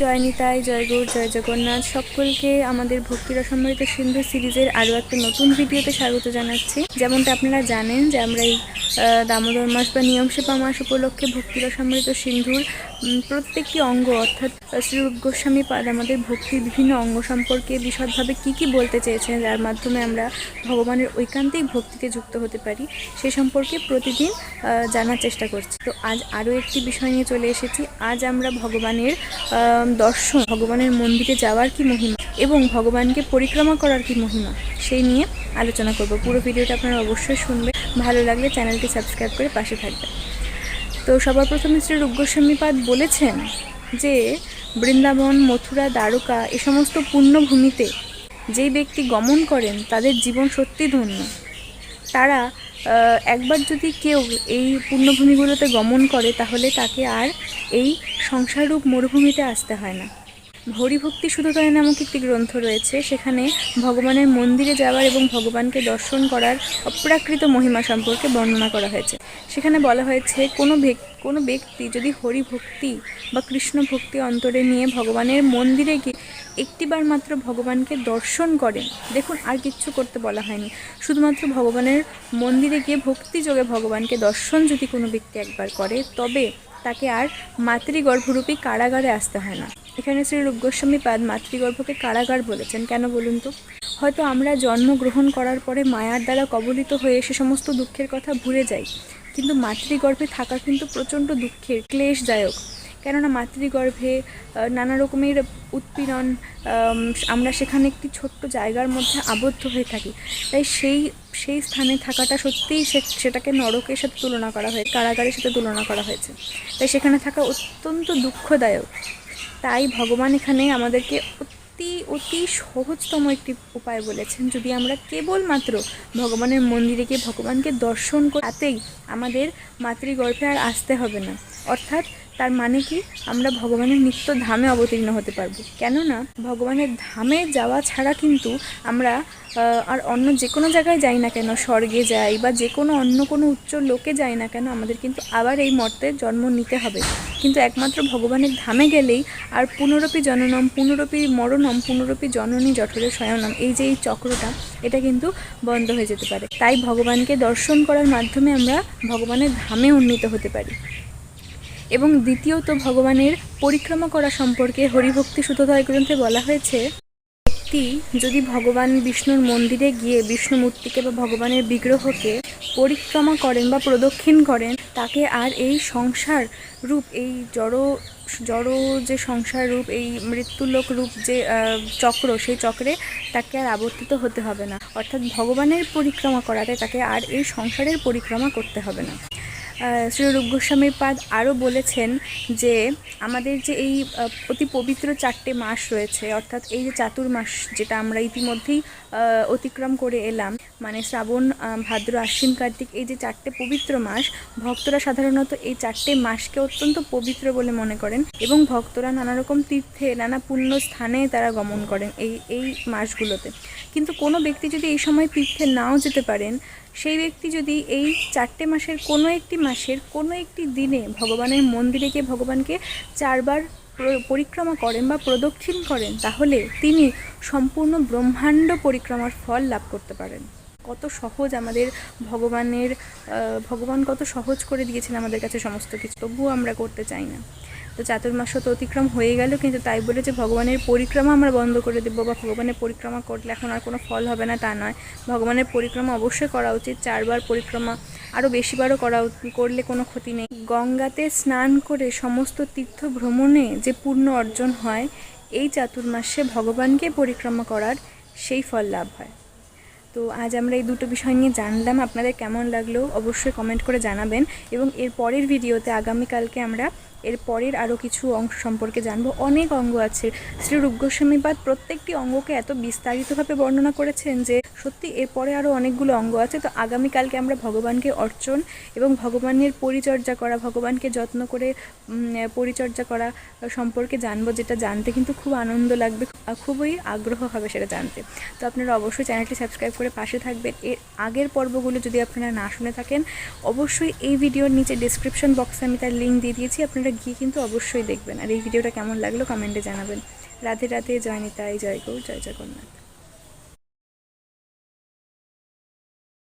জয় নিতাই জয় গৌর, জয় জগন্নাথ, সকলকে আমাদের ভক্তিরা সম্মিলিত সিন্ধু সিরিজের আরও একটা নতুন ভিডিওতে স্বাগত জানাচ্ছি। যেমনটা আপনারা জানেন যে আমরা এই দামোদর মাস বা নিয়ম সেবা মাস উপলক্ষে ভক্তিরা সম্মিলিত সিন্ধুর প্রত্যেকটি অঙ্গ অর্থাৎ শ্রী গোস্বামী পাদ আমাদের ভক্তির বিভিন্ন অঙ্গ সম্পর্কে বিশদভাবে কী কী বলতে চেয়েছেন, যার মাধ্যমে আমরা ভগবানের ঐকান্তিক ভক্তিতে যুক্ত হতে পারি, সে সম্পর্কে প্রতিদিন জানার চেষ্টা করছি। তো আজ আরও একটি বিষয় নিয়ে চলে এসেছি। আজ আমরা ভগবানের দর্শন, ভগবানের মন্দিরে যাওয়ার কি মহিমা এবং ভগবানকে পরিক্রমা করার কি মহিমা, সেই নিয়ে আলোচনা করব। পুরো ভিডিওটা আপনারা অবশ্যই শুনবেন। ভালো লাগলে চ্যানেলটি সাবস্ক্রাইব করে পাশে থাকবেন তো সবার প্রথমে শ্রী রুগ্গস্বামীপাদ বলেছেন যে, বৃন্দাবন, মথুরা, দ্বারকা এ সমস্ত পুণ্যভূমিতে যেই ব্যক্তি গমন করেন তাদের জীবন সত্যি ধন্য। তারা একবার যদি কেউ এই পুণ্যভূমিগুলোতে গমন করে তাহলে তাকে আর এই সংসাররূপ মরুভূমিতে আসতে হয় না। হরিভক্তি শুধুদয় নামক একটি গ্রন্থ রয়েছে। সেখানে ভগবানের মন্দিরে যাওয়ার এবং ভগবানকে দর্শন করার অপ্রাকৃত মহিমা সম্পর্কে বর্ণনা করা হয়েছে। সেখানে বলা হয়েছে, কোনো কোনো ব্যক্তি যদি হরিভক্তি বা কৃষ্ণ ভক্তি অন্তরে নিয়ে ভগবানের মন্দিরে গিয়ে একটিবার মাত্র ভগবানকে দর্শন করেন, দেখুন আর কিচ্ছু করতে বলা হয়নি। শুধুমাত্র ভগবানের মন্দিরে গিয়ে ভক্তিযোগে ভগবানকে দর্শন যদি কোনো ব্যক্তি একবার করে, তবে তাকে আর মাতৃগর্ভরূপী কারাগারে আসতে হয় না। এখানে শ্রী রূপ গোস্বামী পাদ মাতৃগর্ভকে কারাগার বলেছেন। কেন বলুন তো? হয়তো আমরা জন্মগ্রহণ করার পরে মায়ার দ্বারা কবলিত হয়ে সে সমস্ত দুঃখের কথা ভুলে যাই। কিন্তু মাতৃগর্ভে থাকা কিন্তু প্রচণ্ড দুঃখের ক্লেশদায়ক। কেননা মাতৃগর্ভে নানা রকমের উৎপীড়ন আমরা সেখানে একটি ছোট্ট জায়গার মধ্যে আবদ্ধ হয়ে থাকি। তাই সেই সেই স্থানে থাকাটা সত্যিই সেটাকে নরকের সাথে তুলনা করা হয়, কারাগারের সাথে তুলনা করা হয়েছে। তাই সেখানে থাকা অত্যন্ত দুঃখদায়ক। তাই ভগবান এখানে আমাদেরকে অতি অতি সহজতম একটি উপায় বলেছেন। যদি আমরা কেবলমাত্র ভগবানের মন্দিরে গিয়ে ভগবানকে দর্শন করি, তাতেই আমাদের মাতৃগর্ভে আর আসতে হবে না। অর্থাৎ তার মানে কি? আমরা ভগবানের নিত্য ধামে অবতীর্ণ হতে পারব। কেননা ভগবানের ধামে যাওয়া ছাড়া কিন্তু আমরা আর অন্য যে কোনো জায়গায় যাই না কেন, স্বর্গে যাই বা যে কোনো অন্য কোনো উচ্চ লোকে যাই না কেন, আমাদের কিন্তু আবার এই মর্তে জন্ম নিতে হবে। কিন্তু একমাত্র ভগবানের ধামে গেলেই আর পুনরপি জননম, পুনরপি মরণম, পুনরপি জননী জঠরে স্বয়নম এই যে এই চক্রটা, এটা কিন্তু বন্ধ হয়ে যেতে পারে। তাই ভগবানকে দর্শন করার মাধ্যমে আমরা ভগবানের ধামে উন্নীত হতে পারি। এবং দ্বিতীয়ত ভগবানের পরিক্রমা করা সম্পর্কে হরিভক্তি সুতোদয় গ্রন্থে বলা হয়েছে, ব্যক্তি যদি ভগবান বিষ্ণুর মন্দিরে গিয়ে বিষ্ণু মূর্তিকে বা ভগবানের বিগ্রহকে পরিক্রমা করেন বা প্রদক্ষিণ করেন, তাকে আর এই সংসার রূপ, এই জড় জড় যে সংসার রূপ, এই মৃত্যুলোক রূপ যে চক্র, সেই চক্রে তাকে আর আবর্তিত হতে হবে না। অর্থাৎ ভগবানের পরিক্রমা করাতে তাকে আর এই সংসারের পরিক্রমা করতে হবে না। আহ, শ্রী রূপ গোস্বামীর পাদ আরও বলেছেন যে আমাদের যে এই অতি পবিত্র চারটে মাস রয়েছে অর্থাৎ এই যে চাতুর্মাস যেটা আমরা ইতিমধ্যেই অতিক্রম করে এলাম মানে শ্রাবণ ভাদ্র আশ্বিন কার্তিক এই যে চারটে পবিত্র মাস ভক্তরা সাধারণত এই চারটে মাসকে অত্যন্ত পবিত্র বলে মনে করেন এবং ভক্তরা নানা রকম তীর্থে নানা পুণ্য স্থানে তারা গমন করেন এই এই মাসগুলোতে। কিন্তু কোনো ব্যক্তি যদি এই সময় তীর্থে নাও যেতে পারেন সেই ব্যক্তি যদি এই চারটে মাসের কোনো একটি মাসের কোনো একটি দিনে ভগবানের মন্দিরে গিয়ে ভগবানকে চারবার পরিক্রমা করেন বা প্রদক্ষিণ করেন, তাহলে তিনি সম্পূর্ণ ব্রহ্মাণ্ড পরিক্রমার ফল লাভ করতে পারেন। কত সহজ আমাদের ভগবানের ভগবান কত সহজ করে দিয়েছেন আমাদের কাছে সমস্ত কিছু, তবুও আমরা করতে চাই না। তো চাতুর্মাস তো অতিক্রম হয়ে গেল, কিন্তু তাই বলে যে ভগবানের পরিক্রমা আমরা বন্ধ করে দেবো বা ভগবানের পরিক্রমা করলে এখন আর কোনো ফল হবে না তা নয়। ভগবানের পরিক্রমা অবশ্যই করা উচিত, চারবার পরিক্রমা, আরও বেশিবারও করা করলে কোনো ক্ষতি নেই। গঙ্গাতে স্নান করে সমস্ত তীর্থ ভ্রমণে যে পূর্ণ অর্জন হয়, এই চাতুর্মাসে ভগবানকে পরিক্রমা করার সেই ফল লাভ হয়। তো আজ আমরা এই দুটো বিষয় নিয়ে জানলাম, আপনাদের কেমন লাগল অবশ্যই কমেন্ট করে জানাবেন এবং এর পরের ভিডিওতে আগামীকালকে আমরা এর পরের আরও কিছু অংশ সম্পর্কে জানব। অনেক অঙ্গ আছে। শ্রী রূপ গোস্বামীপাদ প্রত্যেকটি অঙ্গকে এত বিস্তারিতভাবে বর্ণনা করেছেন যে, সত্যি এরপরে আরও অনেকগুলো অঙ্গ আছে। তো আগামীকালকে আমরা ভগবানকে অর্চন এবং ভগবানের পরিচর্যা করা, ভগবানকে যত্ন করে পরিচর্যা করা সম্পর্কে জানব, যেটা জানতে কিন্তু খুব আনন্দ লাগবে খুবই আগ্রহ হবে সেটা জানতে। তো আপনারা অবশ্যই চ্যানেলটি সাবস্ক্রাইব করে পাশে থাকবেন। এর আগের পর্বগুলো যদি আপনারা না শুনে থাকেন, অবশ্যই এই ভিডিওর নিচে ডিসক্রিপশন বক্সে আমি তার লিঙ্ক দিয়ে দিয়েছি। আপনারা আপনারা গিয়ে কিন্তু অবশ্যই দেখবেন। আর এই ভিডিওটা কেমন লাগল কমেন্টে জানাবেন। রাধে রাধে, জয় নিতাই, জয় গৌ জয় জগন্নাথ।